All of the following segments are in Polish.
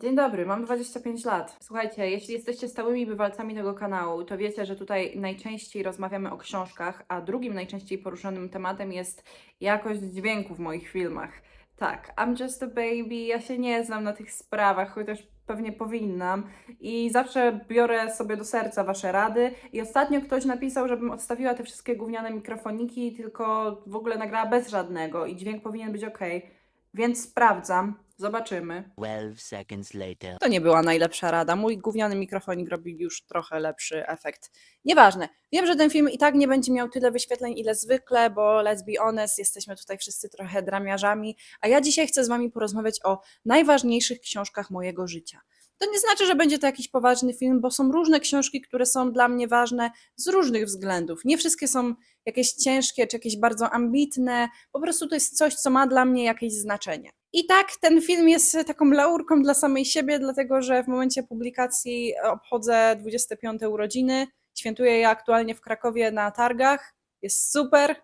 Dzień dobry, mam 25 lat. Słuchajcie, jeśli jesteście stałymi bywalcami tego kanału, to wiecie, że tutaj najczęściej rozmawiamy o książkach, a drugim najczęściej poruszonym tematem jest jakość dźwięku w moich filmach. Tak, I'm just a baby, ja się nie znam na tych sprawach, chociaż pewnie powinnam i zawsze biorę sobie do serca Wasze rady i ostatnio ktoś napisał, żebym odstawiła te wszystkie gówniane mikrofoniki, tylko w ogóle nagrała bez żadnego i dźwięk powinien być ok, więc sprawdzam, zobaczymy. 12 seconds later. To nie była najlepsza rada. Mój gówniany mikrofonik robi już trochę lepszy efekt. Nieważne. Wiem, że ten film i tak nie będzie miał tyle wyświetleń, ile zwykle, bo let's be honest, jesteśmy tutaj wszyscy trochę dramiarzami, a ja dzisiaj chcę z Wami porozmawiać o najważniejszych książkach mojego życia. To nie znaczy, że będzie to jakiś poważny film, bo są różne książki, które są dla mnie ważne z różnych względów. Nie wszystkie są jakieś ciężkie czy jakieś bardzo ambitne, po prostu to jest coś, co ma dla mnie jakieś znaczenie. I tak, ten film jest taką laurką dla samej siebie, dlatego że w momencie publikacji obchodzę 25 urodziny. Świętuję je aktualnie w Krakowie na targach. Jest super,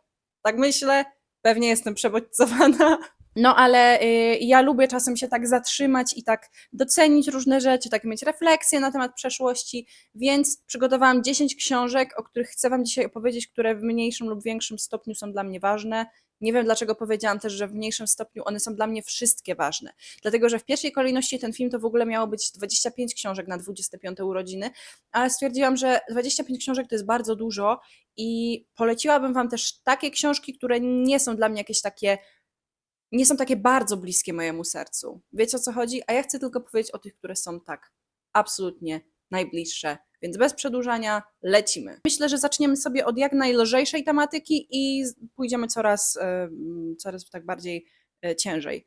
tak myślę. Pewnie jestem przebodźcowana. No ale y, ja lubię czasem się tak zatrzymać i tak docenić różne rzeczy, tak mieć refleksję na temat przeszłości, więc przygotowałam 10 książek, o których chcę Wam dzisiaj opowiedzieć, które w mniejszym lub większym stopniu są dla mnie ważne. Nie wiem dlaczego powiedziałam też, że w mniejszym stopniu one są dla mnie wszystkie ważne. Dlatego, że w pierwszej kolejności ten film to w ogóle miało być 25 książek na 25 urodziny, ale stwierdziłam, że 25 książek to jest bardzo dużo i poleciłabym Wam też takie książki, które nie są dla mnie jakieś takie, nie są takie bardzo bliskie mojemu sercu. Wiecie o co chodzi? A ja chcę tylko powiedzieć o tych, które są tak absolutnie najbliższe. Więc bez przedłużania lecimy. Myślę, że zaczniemy sobie od jak najlżejszej tematyki i pójdziemy coraz, coraz tak bardziej e, ciężej.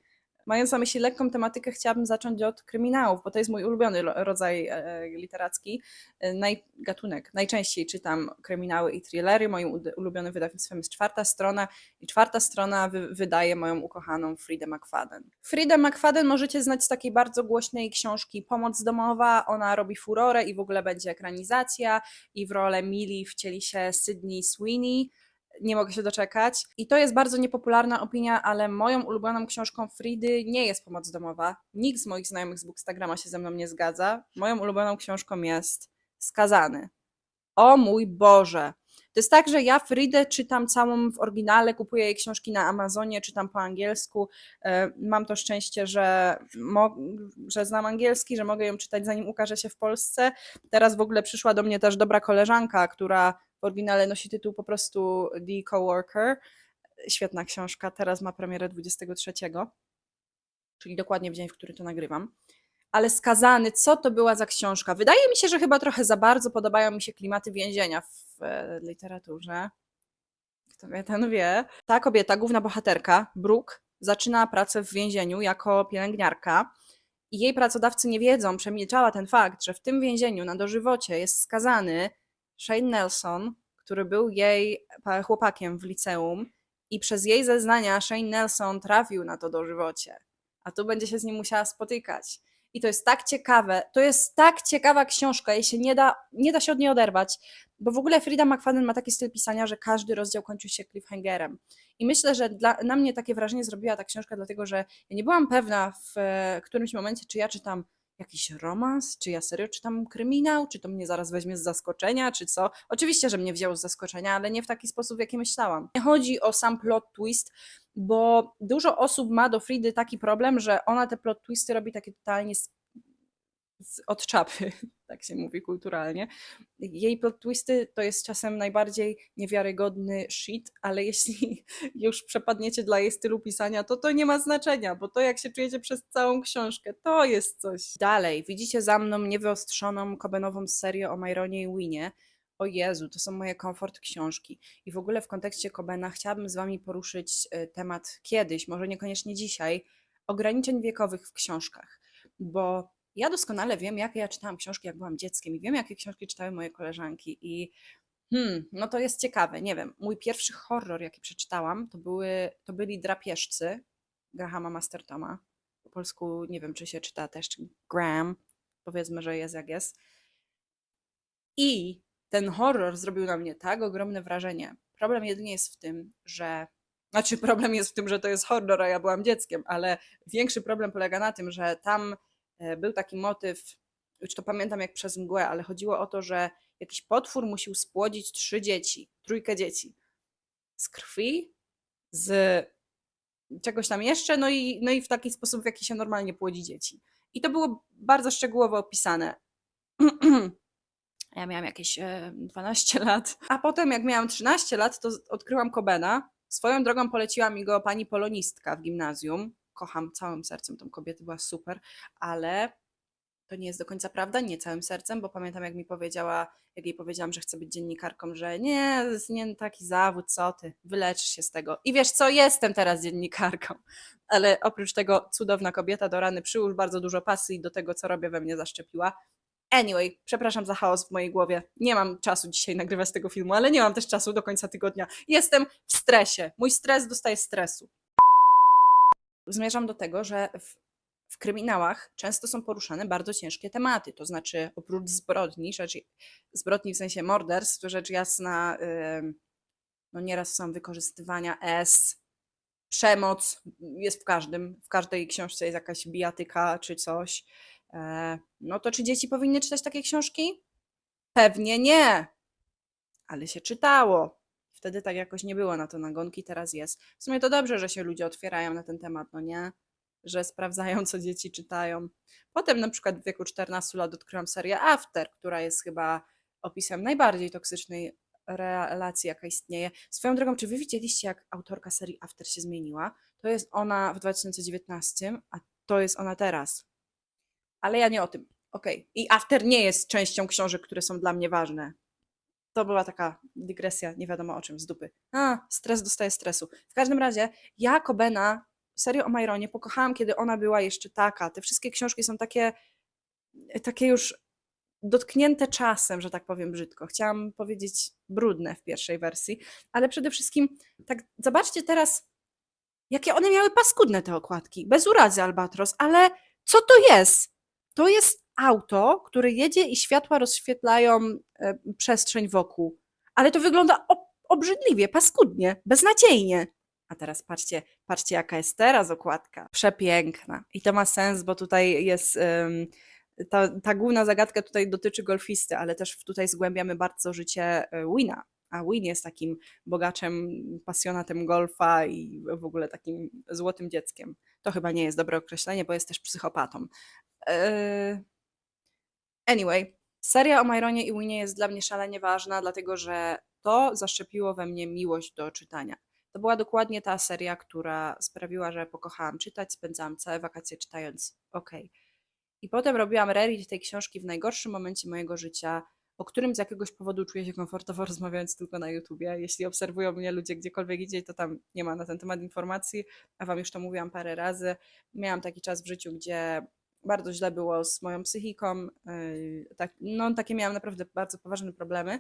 Mając na myśli lekką tematykę, chciałabym zacząć od kryminałów, bo to jest mój ulubiony rodzaj e, literacki, e, naj, gatunek. Najczęściej czytam kryminały i thrillery. Moim ulubionym wydawnictwem jest czwarta strona i czwarta strona wy- wydaje moją ukochaną Fridę McFadden. Fridę McFadden możecie znać z takiej bardzo głośnej książki Pomoc domowa. Ona robi furorę i w ogóle będzie ekranizacja i w rolę Millie wcieli się Sydney Sweeney. Nie mogę się doczekać. I to jest bardzo niepopularna opinia, ale moją ulubioną książką Fridy nie jest Pomoc domowa. Nikt z moich znajomych z Bookstagrama się ze mną nie zgadza. Moją ulubioną książką jest Skazany. O mój Boże! To jest tak, że ja Fridę czytam całą w oryginale, kupuję jej książki na Amazonie, czytam po angielsku. E, Mam to szczęście, że, że znam angielski, że mogę ją czytać zanim ukaże się w Polsce. Teraz w ogóle przyszła do mnie też dobra koleżanka, która w oryginale nosi tytuł po prostu The Coworker. Świetna książka, teraz ma premierę 23, czyli dokładnie w dzień, w który to nagrywam. Ale skazany, co to była za książka? Wydaje mi się, że chyba trochę za bardzo podobają mi się klimaty więzienia w e, literaturze. Kto wie, ten wie. Ta kobieta, główna bohaterka, Brooke, zaczyna pracę w więzieniu jako pielęgniarka i jej pracodawcy nie wiedzą, przemilczała ten fakt, że w tym więzieniu na dożywocie jest skazany Shane Nelson, który był jej pa- chłopakiem w liceum i przez jej zeznania Shane Nelson trafił na to dożywocie, a tu będzie się z nim musiała spotykać. I to jest tak ciekawe, to jest tak ciekawa książka, jej się nie da, nie da się od niej oderwać, bo w ogóle Frida McFadden ma taki styl pisania, że każdy rozdział kończy się cliffhangerem. I myślę, że dla, na mnie takie wrażenie zrobiła ta książka, dlatego że ja nie byłam pewna w e, którymś momencie, czy ja czytam jakiś romans, czy ja serio czytam kryminał, czy to mnie zaraz weźmie z zaskoczenia, czy co. Oczywiście, że mnie wzięło z zaskoczenia, ale nie w taki sposób, w jaki myślałam. Nie chodzi o sam plot twist, bo dużo osób ma do Fridy taki problem, że ona te plot twisty robi takie totalnie od czapy, tak się mówi kulturalnie. Jej plot twisty to jest czasem najbardziej niewiarygodny shit, ale jeśli już przepadniecie dla jej stylu pisania, to to nie ma znaczenia, bo to jak się czujecie przez całą książkę, to jest coś. Dalej, widzicie za mną niewyostrzoną kobenową serię o Myronie i Winie. O Jezu, to są moje komfort książki. I w ogóle w kontekście Kobena chciałabym z Wami poruszyć e, temat kiedyś, może niekoniecznie dzisiaj, ograniczeń wiekowych w książkach. Bo ja doskonale wiem, jakie ja czytałam książki, jak byłam dzieckiem i wiem, jakie książki czytały moje koleżanki. I hmm, no to jest ciekawe. Nie wiem, mój pierwszy horror, jaki przeczytałam, to, były, to byli Drapieżcy Grahama Mastertoma. Po polsku nie wiem, czy się czyta też Graham. Powiedzmy, że jest jak jest. I ten horror zrobił na mnie tak ogromne wrażenie. Problem jedynie jest w tym, że. Znaczy, problem jest w tym, że to jest horror, a ja byłam dzieckiem, ale większy problem polega na tym, że tam był taki motyw, już to pamiętam jak przez mgłę, ale chodziło o to, że jakiś potwór musiał spłodzić trzy dzieci, trójkę dzieci. Z krwi, z czegoś tam jeszcze, no i, no i w taki sposób, w jaki się normalnie płodzi dzieci. I to było bardzo szczegółowo opisane. Ja miałam jakieś e, 12 lat. A potem, jak miałam 13 lat, to odkryłam Kobena. Swoją drogą poleciła mi go pani polonistka w gimnazjum. Kocham całym sercem tą kobietę, była super, ale to nie jest do końca prawda, nie całym sercem, bo pamiętam, jak mi powiedziała, jak jej powiedziałam, że chcę być dziennikarką, że nie, to jest nie taki zawód, co ty, wyleczysz się z tego. I wiesz co, jestem teraz dziennikarką, ale oprócz tego cudowna kobieta do rany przyłóż bardzo dużo pasji do tego, co robię, we mnie zaszczepiła. Anyway, przepraszam za chaos w mojej głowie. Nie mam czasu dzisiaj nagrywać tego filmu, ale nie mam też czasu do końca tygodnia. Jestem w stresie. Mój stres dostaje stresu. Zmierzam do tego, że w, w kryminałach często są poruszane bardzo ciężkie tematy. To znaczy, oprócz zbrodni, rzecz, zbrodni w sensie morderstw, rzecz jasna, ym, no nieraz są wykorzystywania S, przemoc jest w każdym, w każdej książce jest jakaś bijatyka czy coś. E, No to czy dzieci powinny czytać takie książki? Pewnie nie, ale się czytało. Wtedy tak jakoś nie było na to nagonki, teraz jest. W sumie to dobrze, że się ludzie otwierają na ten temat, no nie? Że sprawdzają, co dzieci czytają. Potem na przykład w wieku 14 lat odkryłam serię After, która jest chyba opisem najbardziej toksycznej relacji, jaka istnieje. Swoją drogą, czy wy widzieliście, jak autorka serii After się zmieniła? To jest ona w 2019, a to jest ona teraz. Ale ja nie o tym. Okej. I After nie jest częścią książek, które są dla mnie ważne. To była taka dygresja, nie wiadomo o czym, z dupy. A, stres dostaje stresu. W każdym razie, ja Kobena, serię o Myronie, pokochałam, kiedy ona była jeszcze taka. Te wszystkie książki są takie, takie już dotknięte czasem, że tak powiem brzydko. Chciałam powiedzieć brudne w pierwszej wersji, ale przede wszystkim, tak zobaczcie teraz, jakie one miały paskudne te okładki. Bez urazy, Albatros, ale co to jest? To jest auto, które jedzie i światła rozświetlają e, przestrzeń wokół. Ale to wygląda ob- obrzydliwie, paskudnie, beznadziejnie. A teraz patrzcie, patrzcie jaka jest teraz okładka. Przepiękna. I to ma sens, bo tutaj jest em, ta, ta główna zagadka tutaj dotyczy golfisty, ale też tutaj zgłębiamy bardzo życie e, Wina. A Win jest takim bogaczem, pasjonatem golfa i w ogóle takim złotym dzieckiem. To chyba nie jest dobre określenie, bo jest też psychopatą. Eee, Anyway, seria o Myronie i Winie jest dla mnie szalenie ważna, dlatego że to zaszczepiło we mnie miłość do czytania. To była dokładnie ta seria, która sprawiła, że pokochałam czytać, spędzałam całe wakacje czytając OK. I potem robiłam reread tej książki w najgorszym momencie mojego życia, o którym z jakiegoś powodu czuję się komfortowo rozmawiając tylko na YouTubie. Jeśli obserwują mnie ludzie gdziekolwiek idzie, to tam nie ma na ten temat informacji, a wam już to mówiłam parę razy. Miałam taki czas w życiu, gdzie bardzo źle było z moją psychiką. yy, Tak, no, takie miałam naprawdę bardzo poważne problemy.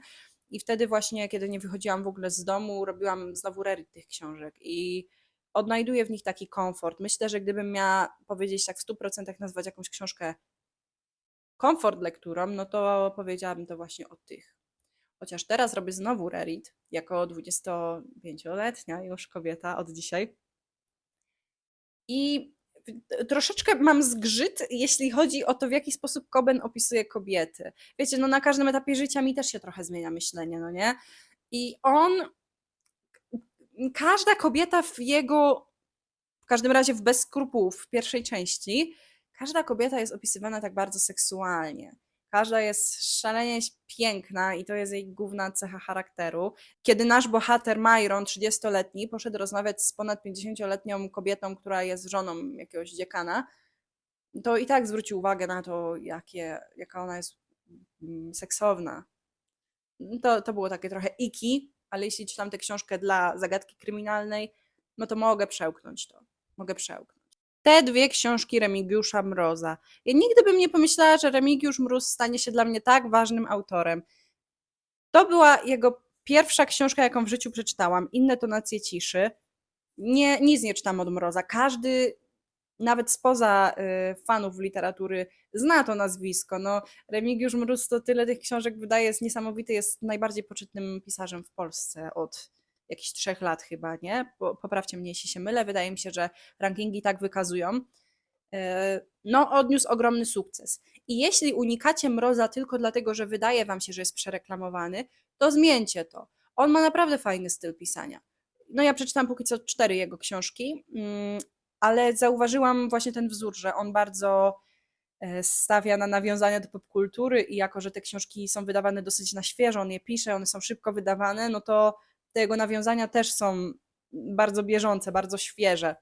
I wtedy właśnie, kiedy nie wychodziłam w ogóle z domu, robiłam znowu reread tych książek i odnajduję w nich taki komfort. Myślę, że gdybym miała powiedzieć tak w 100% nazwać jakąś książkę komfort lekturą, no to powiedziałabym to właśnie o tych. Chociaż teraz robię znowu reread, jako 25-letnia już kobieta od dzisiaj. I troszeczkę mam zgrzyt, jeśli chodzi o to, w jaki sposób Koben opisuje kobiety. Wiecie, no na każdym etapie życia mi też się trochę zmienia myślenie, no nie? I on, każda kobieta w jego, w każdym razie w Bez skrupułów, w pierwszej części, każda kobieta jest opisywana tak bardzo seksualnie. Każda jest szalenie piękna i to jest jej główna cecha charakteru. Kiedy nasz bohater Myron, 30-letni, poszedł rozmawiać z ponad 50-letnią kobietą, która jest żoną jakiegoś dziekana, to i tak zwrócił uwagę na to, jakie, jaka ona jest mm, seksowna. To, to było takie trochę iki, ale jeśli czytam tę książkę dla zagadki kryminalnej, no to mogę przełknąć to. Mogę przełknąć. Te dwie książki Remigiusza Mroza. Ja nigdy bym nie pomyślała, że Remigiusz Mróz stanie się dla mnie tak ważnym autorem. To była jego pierwsza książka, jaką w życiu przeczytałam. Inne to Nacje Ciszy. Nie, nic nie czytam od Mroza. Każdy, nawet spoza y, fanów literatury, zna to nazwisko. No, Remigiusz Mróz to tyle tych książek wydaje, jest niesamowity, jest najbardziej poczytnym pisarzem w Polsce od jakichś trzech lat chyba, nie? Po- Poprawcie mnie, jeśli się mylę. Wydaje mi się, że rankingi tak wykazują. E, no odniósł ogromny sukces. I jeśli unikacie Mroza tylko dlatego, że wydaje wam się, że jest przereklamowany, to zmieńcie to. On ma naprawdę fajny styl pisania. No ja przeczytałam póki co cztery jego książki, mm, ale zauważyłam właśnie ten wzór, że on bardzo e, stawia na nawiązania do popkultury i jako, że te książki są wydawane dosyć na świeżo, on je pisze, one są szybko wydawane, no to te jego nawiązania też są bardzo bieżące, bardzo świeże.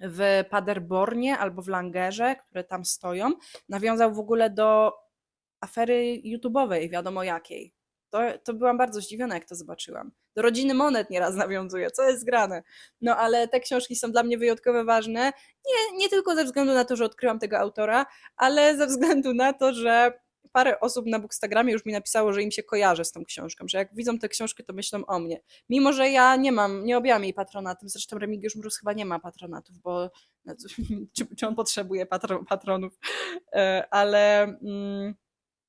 W Paderbornie albo w Langerze, które tam stoją, nawiązał w ogóle do afery YouTube'owej, wiadomo jakiej. To, to byłam bardzo zdziwiona, jak to zobaczyłam. Do rodziny Monet nieraz nawiązuje, co jest grane. No ale te książki są dla mnie wyjątkowo ważne. Nie, nie tylko ze względu na to, że odkryłam tego autora, ale ze względu na to, że parę osób na Bookstagramie już mi napisało, że im się kojarzy z tą książką, że jak widzą tę książkę, to myślą o mnie. Mimo, że ja nie mam, nie objęłam jej patronatem, zresztą Remigiusz Mróz chyba nie ma patronatów, bo czy, czy on potrzebuje patro, patronów, E, ale mm,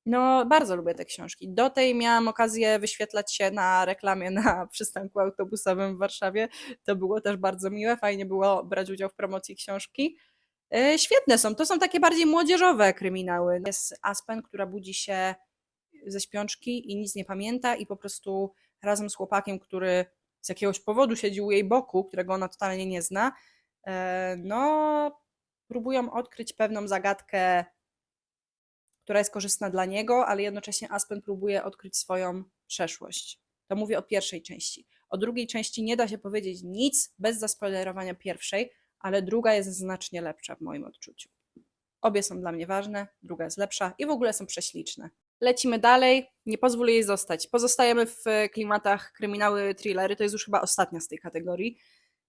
no bardzo lubię te książki. Do tej miałam okazję wyświetlać się na reklamie na przystanku autobusowym w Warszawie. To było też bardzo miłe, fajnie było brać udział w promocji książki. E, Świetne są, to są takie bardziej młodzieżowe kryminały. Jest Aspen, która budzi się ze śpiączki i nic nie pamięta i po prostu razem z chłopakiem, który z jakiegoś powodu siedzi u jej boku, którego ona totalnie nie zna, e, no próbują odkryć pewną zagadkę, która jest korzystna dla niego, ale jednocześnie Aspen próbuje odkryć swoją przeszłość. To mówię o pierwszej części. O drugiej części nie da się powiedzieć nic bez zaspoilerowania pierwszej, ale druga jest znacznie lepsza w moim odczuciu. Obie są dla mnie ważne, druga jest lepsza i w ogóle są prześliczne. Lecimy dalej, nie pozwól jej zostać. Pozostajemy w klimatach kryminały, thrillery, to jest już chyba ostatnia z tej kategorii.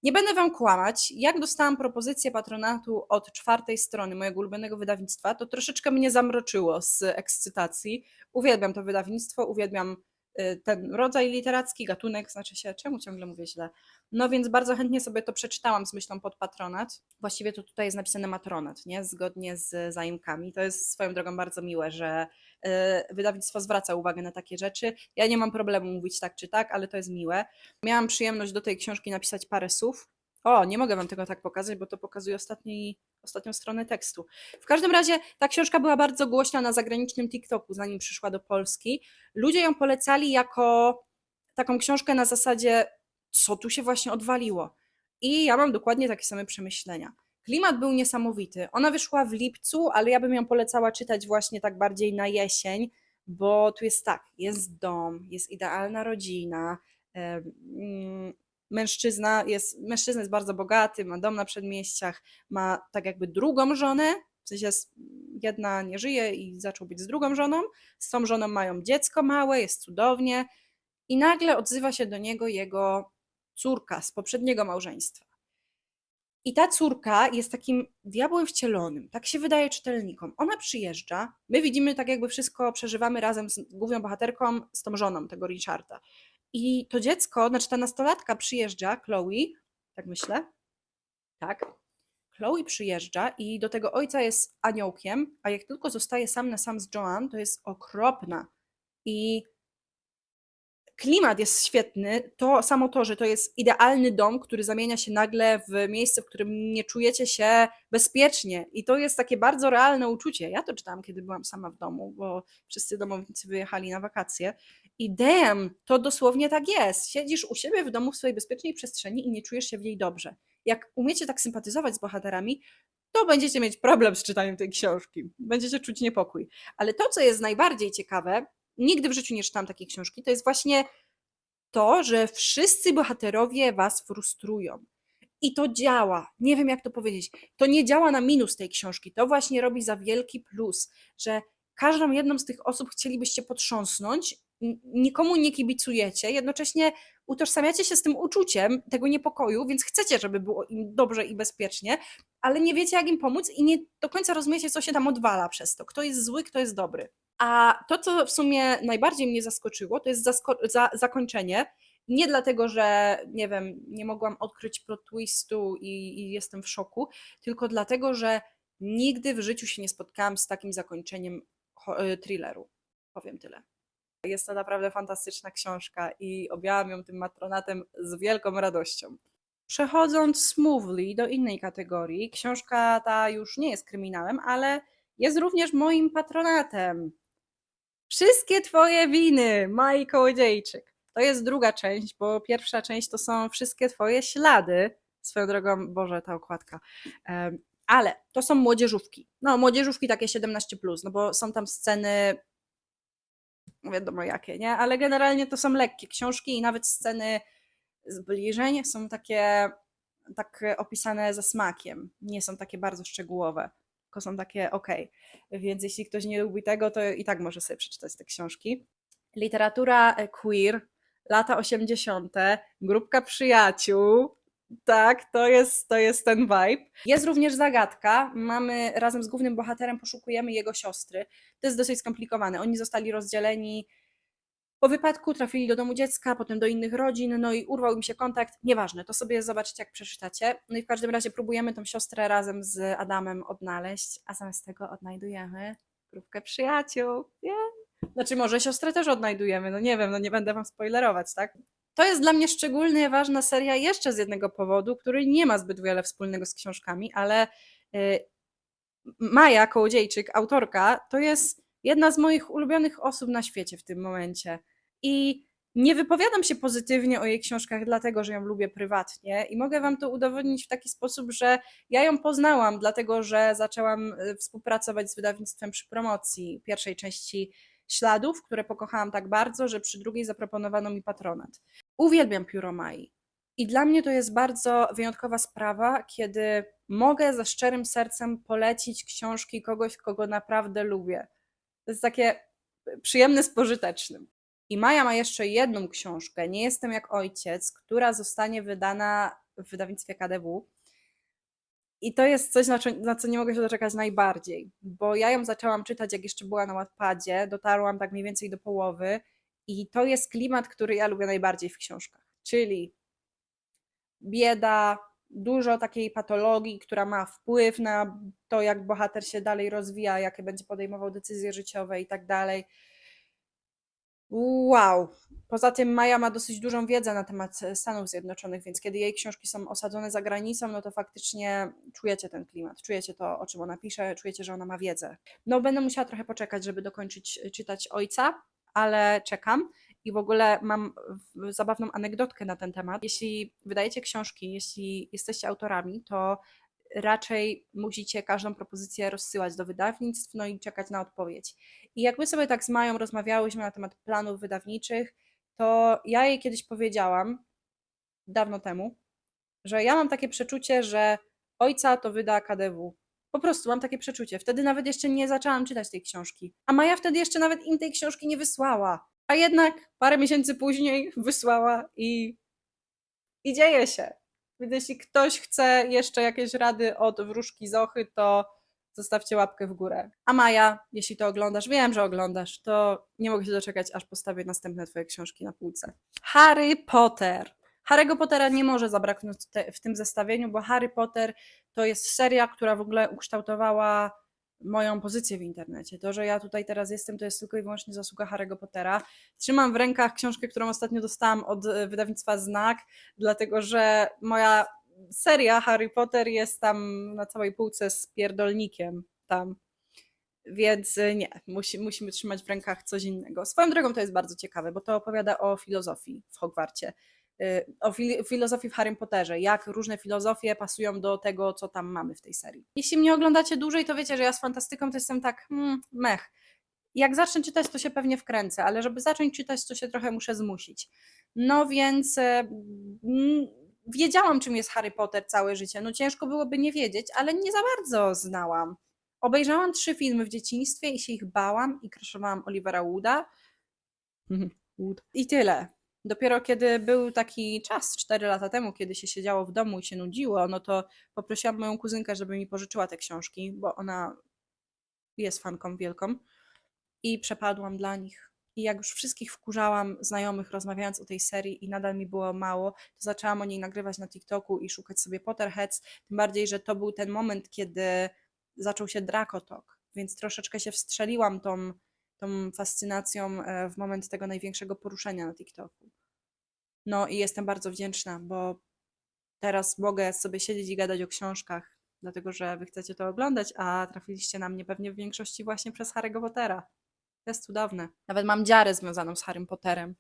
Nie będę wam kłamać, jak dostałam propozycję patronatu od czwartej strony mojego ulubionego wydawnictwa, to troszeczkę mnie zamroczyło z ekscytacji. Uwielbiam to wydawnictwo, uwielbiam y, ten rodzaj literacki, gatunek, znaczy się, czemu ciągle mówię źle. No więc bardzo chętnie sobie to przeczytałam z myślą pod patronat. Właściwie to tutaj jest napisane matronat, nie? Zgodnie z zaimkami. To jest swoją drogą bardzo miłe, że y, wydawnictwo zwraca uwagę na takie rzeczy. Ja nie mam problemu mówić tak czy tak, ale to jest miłe. Miałam przyjemność do tej książki napisać parę słów. O, nie mogę wam tego tak pokazać, bo to pokazuje ostatni, ostatnią stronę tekstu. W każdym razie ta książka była bardzo głośna na zagranicznym TikToku, zanim przyszła do Polski. Ludzie ją polecali jako taką książkę na zasadzie, co tu się właśnie odwaliło. I ja mam dokładnie takie same przemyślenia. Klimat był niesamowity. Ona wyszła w lipcu, ale ja bym ją polecała czytać właśnie tak bardziej na jesień, bo tu jest tak, jest dom, jest idealna rodzina, mm, mężczyzna jest, mężczyzna jest bardzo bogaty, ma dom na przedmieściach, ma tak jakby drugą żonę, w sensie jedna nie żyje i zaczął być z drugą żoną, z tą żoną mają dziecko małe, jest cudownie i nagle odzywa się do niego jego córka z poprzedniego małżeństwa. I ta córka jest takim diabłem wcielonym, tak się wydaje czytelnikom. Ona przyjeżdża, my widzimy tak jakby wszystko przeżywamy razem z główną bohaterką, z tą żoną tego Richarda. I to dziecko, znaczy ta nastolatka przyjeżdża, Chloe, tak myślę, tak, Chloe przyjeżdża i do tego ojca jest aniołkiem, a jak tylko zostaje sam na sam z Joan, to jest okropna. I klimat jest świetny. To samo to, że to jest idealny dom, który zamienia się nagle w miejsce, w którym nie czujecie się bezpiecznie. I to jest takie bardzo realne uczucie. Ja to czytałam, kiedy byłam sama w domu, bo wszyscy domownicy wyjechali na wakacje. I damn, to dosłownie tak jest. Siedzisz u siebie w domu w swojej bezpiecznej przestrzeni i nie czujesz się w niej dobrze. Jak umiecie tak sympatyzować z bohaterami, to będziecie mieć problem z czytaniem tej książki. Będziecie czuć niepokój. Ale to, co jest najbardziej ciekawe, nigdy w życiu nie czytałam takiej książki, to jest właśnie to, że wszyscy bohaterowie was frustrują. I to działa. Nie wiem, jak to powiedzieć. To nie działa na minus tej książki. To właśnie robi za wielki plus, że każdą jedną z tych osób chcielibyście potrząsnąć, nikomu nie kibicujecie, jednocześnie utożsamiacie się z tym uczuciem tego niepokoju, więc chcecie, żeby było im dobrze i bezpiecznie, ale nie wiecie, jak im pomóc i nie do końca rozumiecie, co się tam odwala przez to. Kto jest zły, kto jest dobry. A to, co w sumie najbardziej mnie zaskoczyło, to jest zasko- za- zakończenie. Nie dlatego, że nie wiem, nie mogłam odkryć plot twistu i, i jestem w szoku, tylko dlatego, że nigdy w życiu się nie spotkałam z takim zakończeniem ho- y, thrilleru. Powiem tyle. Jest to naprawdę fantastyczna książka i objęłam ją tym matronatem z wielką radością. Przechodząc smoothly do innej kategorii, książka ta już nie jest kryminałem, ale jest również moim patronatem. Wszystkie twoje winy, Mai Kołodziejczyk. To jest druga część, bo pierwsza część to są wszystkie twoje ślady. Swoją drogą, Boże, ta okładka. Ale to są młodzieżówki. No, młodzieżówki takie 17, no bo są tam sceny, no wiadomo jakie, nie? Ale generalnie to są lekkie książki i nawet sceny zbliżeń są takie tak opisane ze smakiem. Nie są takie bardzo szczegółowe, tylko są takie ok. Więc jeśli ktoś nie lubi tego, to i tak może sobie przeczytać te książki. Literatura e, queer, lata 80., grupka przyjaciół. Tak, to jest, to jest ten vibe. Jest również zagadka. Mamy razem z głównym bohaterem poszukujemy jego siostry. To jest dosyć skomplikowane. Oni zostali rozdzieleni po wypadku, trafili do domu dziecka, potem do innych rodzin, no i urwał im się kontakt. Nieważne, to sobie zobaczycie, jak przeczytacie. No i w każdym razie próbujemy tą siostrę razem z Adamem odnaleźć, a zamiast tego odnajdujemy grupkę przyjaciół. Yeah. Znaczy, może siostrę też odnajdujemy, no nie wiem, no nie będę wam spoilerować, tak? To jest dla mnie szczególnie ważna seria jeszcze z jednego powodu, który nie ma zbyt wiele wspólnego z książkami, ale y, Maja Kołodziejczyk, autorka, to jest jedna z moich ulubionych osób na świecie w tym momencie. I nie wypowiadam się pozytywnie o jej książkach, dlatego że ją lubię prywatnie i mogę Wam to udowodnić w taki sposób, że ja ją poznałam, dlatego że zaczęłam y, współpracować z wydawnictwem przy promocji pierwszej części Śladów, które pokochałam tak bardzo, że przy drugiej zaproponowano mi patronat. Uwielbiam pióro Mai. I dla mnie to jest bardzo wyjątkowa sprawa, kiedy mogę ze szczerym sercem polecić książki kogoś, kogo naprawdę lubię. To jest takie przyjemne z pożytecznym. I Maja ma jeszcze jedną książkę, Nie jestem jak ojciec, która zostanie wydana w wydawnictwie KDW. I to jest coś, na co, nie mogę się doczekać najbardziej, bo ja ją zaczęłam czytać, jak jeszcze była na Wattpadzie, dotarłam tak mniej więcej do połowy i to jest klimat, który ja lubię najbardziej w książkach, czyli bieda, dużo takiej patologii, która ma wpływ na to, jak bohater się dalej rozwija, jakie będzie podejmował decyzje życiowe i tak dalej. Wow. Poza tym Maja ma dosyć dużą wiedzę na temat e, Stanów Zjednoczonych, więc kiedy jej książki są osadzone za granicą, no to faktycznie czujecie ten klimat, czujecie to, o czym ona pisze, czujecie, że ona ma wiedzę. No będę musiała trochę poczekać, żeby dokończyć e, czytać Ojca, ale czekam. I w ogóle mam zabawną anegdotkę na ten temat. Jeśli wydajecie książki, jeśli jesteście autorami, to raczej musicie każdą propozycję rozsyłać do wydawnictw, no i czekać na odpowiedź. I jak my sobie tak z Mają rozmawiałyśmy na temat planów wydawniczych, to ja jej kiedyś powiedziałam, dawno temu, że ja mam takie przeczucie, że ojca to wyda KDW. Po prostu mam takie przeczucie. Wtedy nawet jeszcze nie zaczęłam czytać tej książki. A Maja wtedy jeszcze nawet im tej książki nie wysłała. A jednak parę miesięcy później wysłała i, i dzieje się. Więc jeśli ktoś chce jeszcze jakieś rady od wróżki Zochy, to zostawcie łapkę w górę. A Maja, jeśli to oglądasz, wiem, że oglądasz, to nie mogę się doczekać, aż postawię następne twoje książki na półce. Harry Potter. Harry'ego Pottera nie może zabraknąć te, w tym zestawieniu, bo Harry Potter to jest seria, która w ogóle ukształtowała moją pozycję w internecie. To, że ja tutaj teraz jestem, to jest tylko i wyłącznie zasługa Harry'ego Pottera. Trzymam w rękach książkę, którą ostatnio dostałam od e, wydawnictwa Znak, dlatego że moja seria Harry Potter jest tam na całej półce z pierdolnikiem tam. Więc y, nie, musi, musimy trzymać w rękach coś innego. Swoją drogą to jest bardzo ciekawe, bo to opowiada o filozofii w Hogwarcie. Y, O fil- filozofii w Harry Potterze, jak różne filozofie pasują do tego, co tam mamy w tej serii. Jeśli mnie oglądacie dłużej, to wiecie, że ja z fantastyką to jestem tak, hmm, mech. Jak zacznę czytać, to się pewnie wkręcę, ale żeby zacząć czytać, to się trochę muszę zmusić. No więc e, mm, wiedziałam, czym jest Harry Potter całe życie. No ciężko byłoby nie wiedzieć, ale nie za bardzo znałam. Obejrzałam trzy filmy w dzieciństwie i się ich bałam i kraszowałam Olivera Wooda. Wood. I tyle. Dopiero kiedy był taki czas, 4 lata temu, kiedy się siedziało w domu i się nudziło, no to poprosiłam moją kuzynkę, żeby mi pożyczyła te książki, bo ona jest fanką wielką i przepadłam dla nich. I jak już wszystkich wkurzałam znajomych rozmawiając o tej serii i nadal mi było mało, to zaczęłam o niej nagrywać na TikToku i szukać sobie Potterheads, tym bardziej, że to był ten moment, kiedy zaczął się Dracotok, więc troszeczkę się wstrzeliłam tą, tą fascynacją e, w moment tego największego poruszenia na TikToku. No i jestem bardzo wdzięczna, bo teraz mogę sobie siedzieć i gadać o książkach, dlatego że wy chcecie to oglądać, a trafiliście na mnie pewnie w większości właśnie przez Harry'ego Pottera. To jest cudowne. Nawet mam dziarę związaną z Harrym Potterem.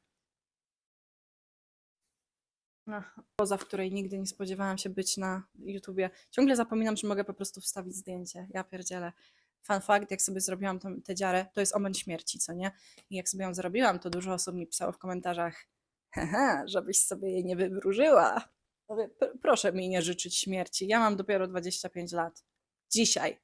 Ach, Poza w której nigdy nie spodziewałam się być na YouTubie. Ciągle zapominam, że mogę po prostu wstawić zdjęcie. Ja pierdzielę. Fun fact, jak sobie zrobiłam tę dziarę, to jest omen śmierci, co nie? I jak sobie ją zrobiłam, to dużo osób mi pisało w komentarzach, żebyś sobie jej nie wywróżyła. Mówię, "Pr- proszę mi nie życzyć śmierci. Ja mam dopiero 25 lat. Dzisiaj.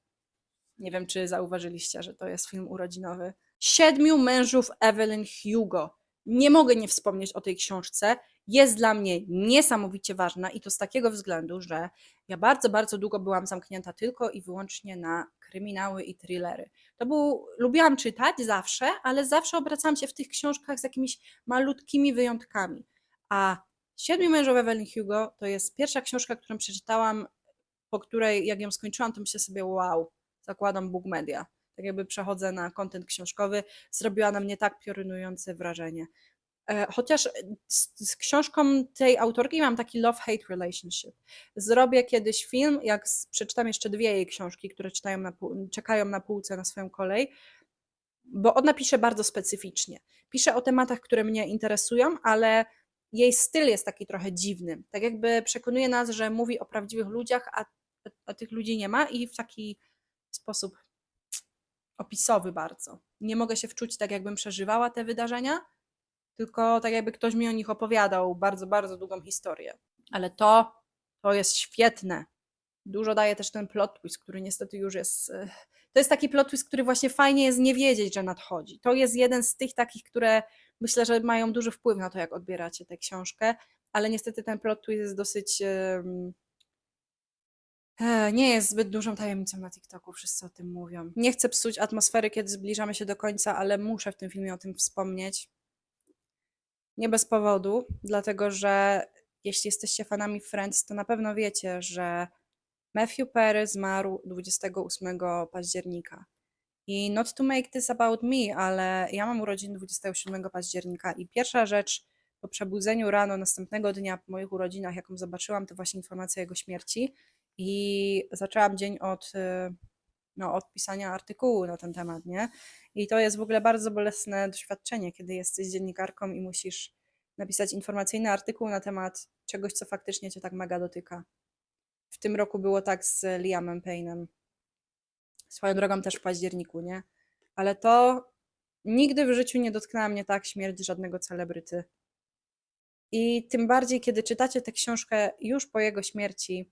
Nie wiem, czy zauważyliście, że to jest film urodzinowy. Siedmiu mężów Evelyn Hugo. Nie mogę nie wspomnieć o tej książce. Jest dla mnie niesamowicie ważna i to z takiego względu, że ja bardzo, bardzo długo byłam zamknięta tylko i wyłącznie na kryminały i thrillery. To był, lubiłam czytać zawsze, ale zawsze obracałam się w tych książkach z jakimiś malutkimi wyjątkami. A Siedmiu mężów Evelyn Hugo to jest pierwsza książka, którą przeczytałam, po której jak ją skończyłam, to myślę sobie wow, zakładam Book Media. Tak jakby przechodzę na kontent książkowy, zrobiła na mnie tak piorunujące wrażenie. E, Chociaż z, z książką tej autorki mam taki love-hate relationship. Zrobię kiedyś film, jak przeczytam jeszcze dwie jej książki, które czytają na, czekają na półce na swoją kolej, bo ona pisze bardzo specyficznie. Pisze o tematach, które mnie interesują, ale jej styl jest taki trochę dziwny. Tak jakby przekonuje nas, że mówi o prawdziwych ludziach, a, a tych ludzi nie ma i w taki sposób opisowy bardzo. Nie mogę się wczuć tak, jakbym przeżywała te wydarzenia, tylko tak jakby ktoś mi o nich opowiadał bardzo, bardzo długą historię. Ale to, to jest świetne. Dużo daje też ten plot twist, który niestety już jest. e, To jest taki plot twist, który właśnie fajnie jest nie wiedzieć, że nadchodzi. To jest jeden z tych takich, które myślę, że mają duży wpływ na to, jak odbieracie tę książkę, ale niestety ten plot twist jest dosyć. e, Nie jest zbyt dużą tajemnicą na TikToku, wszyscy o tym mówią. Nie chcę psuć atmosfery, kiedy zbliżamy się do końca, ale muszę w tym filmie o tym wspomnieć. Nie bez powodu, dlatego że jeśli jesteście fanami Friends, to na pewno wiecie, że Matthew Perry zmarł 28 października. I not to make this about me, ale ja mam urodziny 27 października i pierwsza rzecz po przebudzeniu rano następnego dnia po moich urodzinach, jaką zobaczyłam, to właśnie informacja o jego śmierci i zaczęłam dzień od, y, no, od pisania artykułu na ten temat, nie? I to jest w ogóle bardzo bolesne doświadczenie, kiedy jesteś dziennikarką i musisz napisać informacyjny artykuł na temat czegoś, co faktycznie cię tak mega dotyka. W tym roku było tak z Liamem Payne'em. Swoją drogą też w październiku, nie? Ale to nigdy w życiu nie dotknęła mnie tak śmierć żadnego celebryty. I tym bardziej, kiedy czytacie tę książkę już po jego śmierci,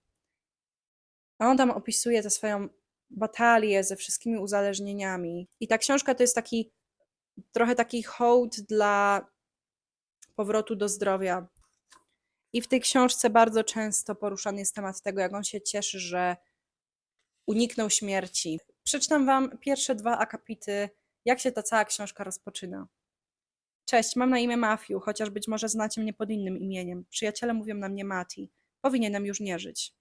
a on tam opisuje tę swoją batalię ze wszystkimi uzależnieniami. I ta książka to jest taki trochę taki hołd dla powrotu do zdrowia. I w tej książce bardzo często poruszany jest temat tego, jak on się cieszy, że uniknął śmierci. Przeczytam wam pierwsze dwa akapity, jak się ta cała książka rozpoczyna. Cześć, mam na imię Matthew, chociaż być może znacie mnie pod innym imieniem. Przyjaciele mówią na mnie Mati. Powinienem już nie żyć.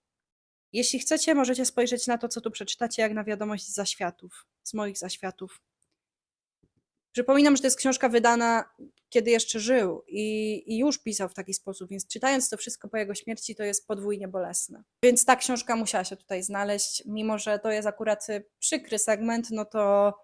Jeśli chcecie, możecie spojrzeć na to, co tu przeczytacie, jak na wiadomość z zaświatów, z moich zaświatów. Przypominam, że to jest książka wydana, kiedy jeszcze żył i, i już pisał w taki sposób, więc czytając to wszystko po jego śmierci, to jest podwójnie bolesne. Więc ta książka musiała się tutaj znaleźć, mimo że to jest akurat przykry segment, no to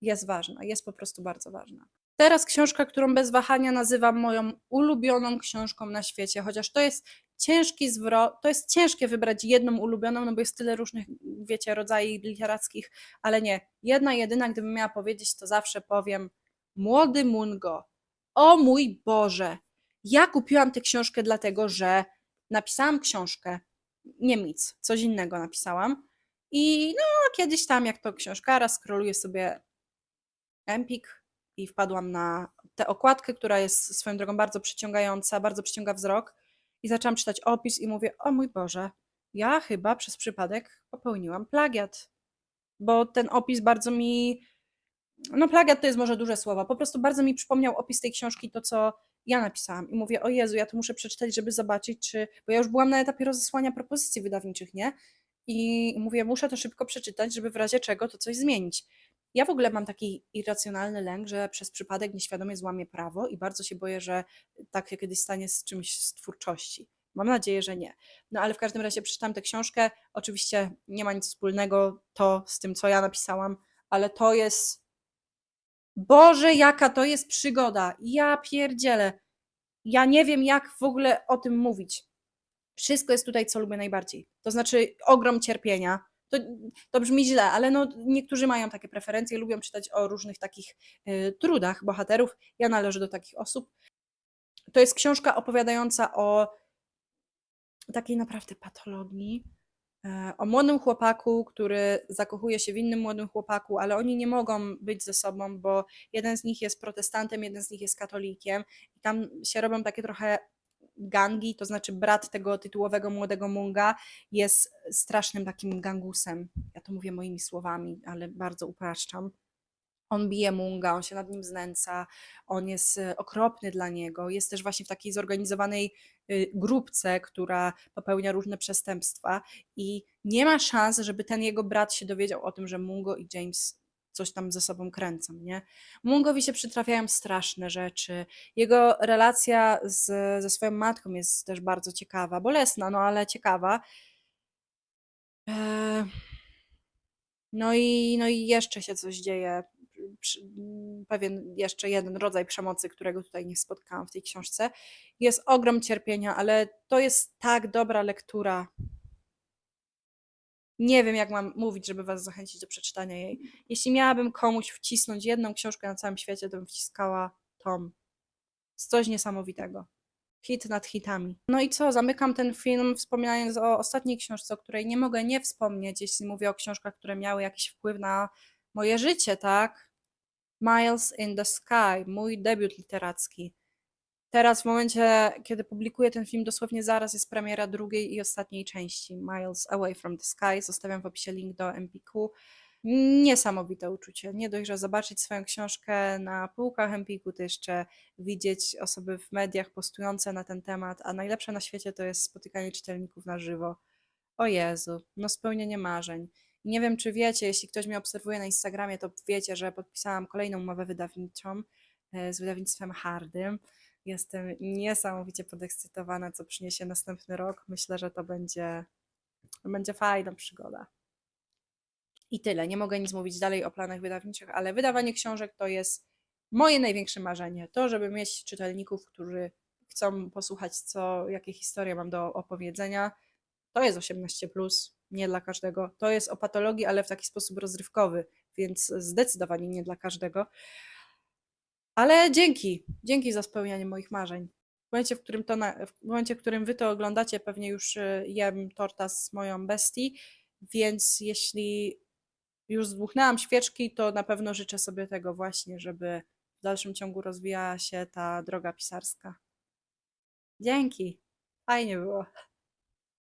jest ważna, jest po prostu bardzo ważna. Teraz książka, którą bez wahania nazywam moją ulubioną książką na świecie, chociaż to jest ciężki zwrot, to jest ciężkie wybrać jedną ulubioną, no bo jest tyle różnych, wiecie, rodzajów literackich, ale nie, jedna jedyna, gdybym miała powiedzieć, to zawsze powiem Młody Mungo. O mój Boże! Ja kupiłam tę książkę dlatego, że napisałam książkę, nie nic, coś innego napisałam i no kiedyś tam, jak to książkara, scrolluję sobie Empik i wpadłam na tę okładkę, która jest swoją drogą bardzo przyciągająca, bardzo przyciąga wzrok i zaczęłam czytać opis i mówię, o mój Boże, ja chyba przez przypadek popełniłam plagiat, bo ten opis bardzo mi, no plagiat to jest może duże słowo, po prostu bardzo mi przypomniał opis tej książki, to co ja napisałam i mówię, o Jezu, ja to muszę przeczytać, żeby zobaczyć, czy, bo ja już byłam na etapie rozesłania propozycji wydawniczych, nie? I mówię, muszę to szybko przeczytać, żeby w razie czego to coś zmienić. Ja w ogóle mam taki irracjonalny lęk, że przez przypadek nieświadomie złamię prawo i bardzo się boję, że tak się kiedyś stanie z czymś z twórczości. Mam nadzieję, że nie. No ale w każdym razie przeczytam tę książkę. Oczywiście nie ma nic wspólnego to z tym, co ja napisałam, ale to jest. Boże, jaka to jest przygoda! Ja pierdzielę. Ja nie wiem, jak w ogóle o tym mówić. Wszystko jest tutaj, co lubię najbardziej. To znaczy ogrom cierpienia. To, to brzmi źle, ale no, niektórzy mają takie preferencje, lubią czytać o różnych takich y, trudach bohaterów. Ja należę do takich osób. To jest książka opowiadająca o takiej naprawdę patologii. e, O młodym chłopaku, który zakochuje się w innym młodym chłopaku, ale oni nie mogą być ze sobą, bo jeden z nich jest protestantem, jeden z nich jest katolikiem. I tam się robią takie trochę gangi, to znaczy brat tego tytułowego młodego Munga jest strasznym takim gangusem. Ja to mówię moimi słowami, ale bardzo upraszczam. On bije Munga, on się nad nim znęca, on jest e, okropny dla niego. Jest też właśnie w takiej zorganizowanej y, grupce, która popełnia różne przestępstwa i nie ma szans, żeby ten jego brat się dowiedział o tym, że Mungo i James coś tam ze sobą kręcą, nie? Mungowi się przytrafiają straszne rzeczy. Jego relacja z, ze swoją matką jest też bardzo ciekawa, bolesna, no ale ciekawa. Eee, no i, no i jeszcze się coś dzieje. Pewien jeszcze jeden rodzaj przemocy, którego tutaj nie spotkałam w tej książce. Jest ogrom cierpienia, ale to jest tak dobra lektura. Nie wiem, jak mam mówić, żeby Was zachęcić do przeczytania jej. Jeśli miałabym komuś wcisnąć jedną książkę na całym świecie, to bym wciskała Tom. Coś niesamowitego. Hit nad hitami. No i co? Zamykam ten film wspominając o ostatniej książce, o której nie mogę nie wspomnieć, jeśli mówię o książkach, które miały jakiś wpływ na moje życie, tak? Miles in the Sky, mój debiut literacki. Teraz, w momencie, kiedy publikuję ten film, dosłownie zaraz jest premiera drugiej i ostatniej części Miles Away from the Sky. Zostawiam w opisie link do Empiku. Niesamowite uczucie. Nie dość, że zobaczyć swoją książkę na półkach Empiku, to jeszcze widzieć osoby w mediach postujące na ten temat, a najlepsze na świecie to jest spotykanie czytelników na żywo. O Jezu, no spełnienie marzeń. Nie wiem, czy wiecie, jeśli ktoś mnie obserwuje na Instagramie, to wiecie, że podpisałam kolejną umowę wydawniczą z wydawnictwem Hardym. Jestem niesamowicie podekscytowana, co przyniesie następny rok. Myślę, że to będzie, będzie fajna przygoda. I tyle. Nie mogę nic mówić dalej o planach wydawniczych, ale wydawanie książek to jest moje największe marzenie. To, żeby mieć czytelników, którzy chcą posłuchać, co, jakie historie mam do opowiedzenia. To jest 18, nie dla każdego. To jest o patologii, ale w taki sposób rozrywkowy, więc zdecydowanie nie dla każdego. Ale dzięki, dzięki za spełnianie moich marzeń. W momencie, w którym, to na, w momencie, w którym wy to oglądacie, pewnie już y, jem torta z moją bestii, więc jeśli już zdmuchnęłam świeczki, to na pewno życzę sobie tego właśnie, żeby w dalszym ciągu rozwijała się ta droga pisarska. Dzięki, fajnie było.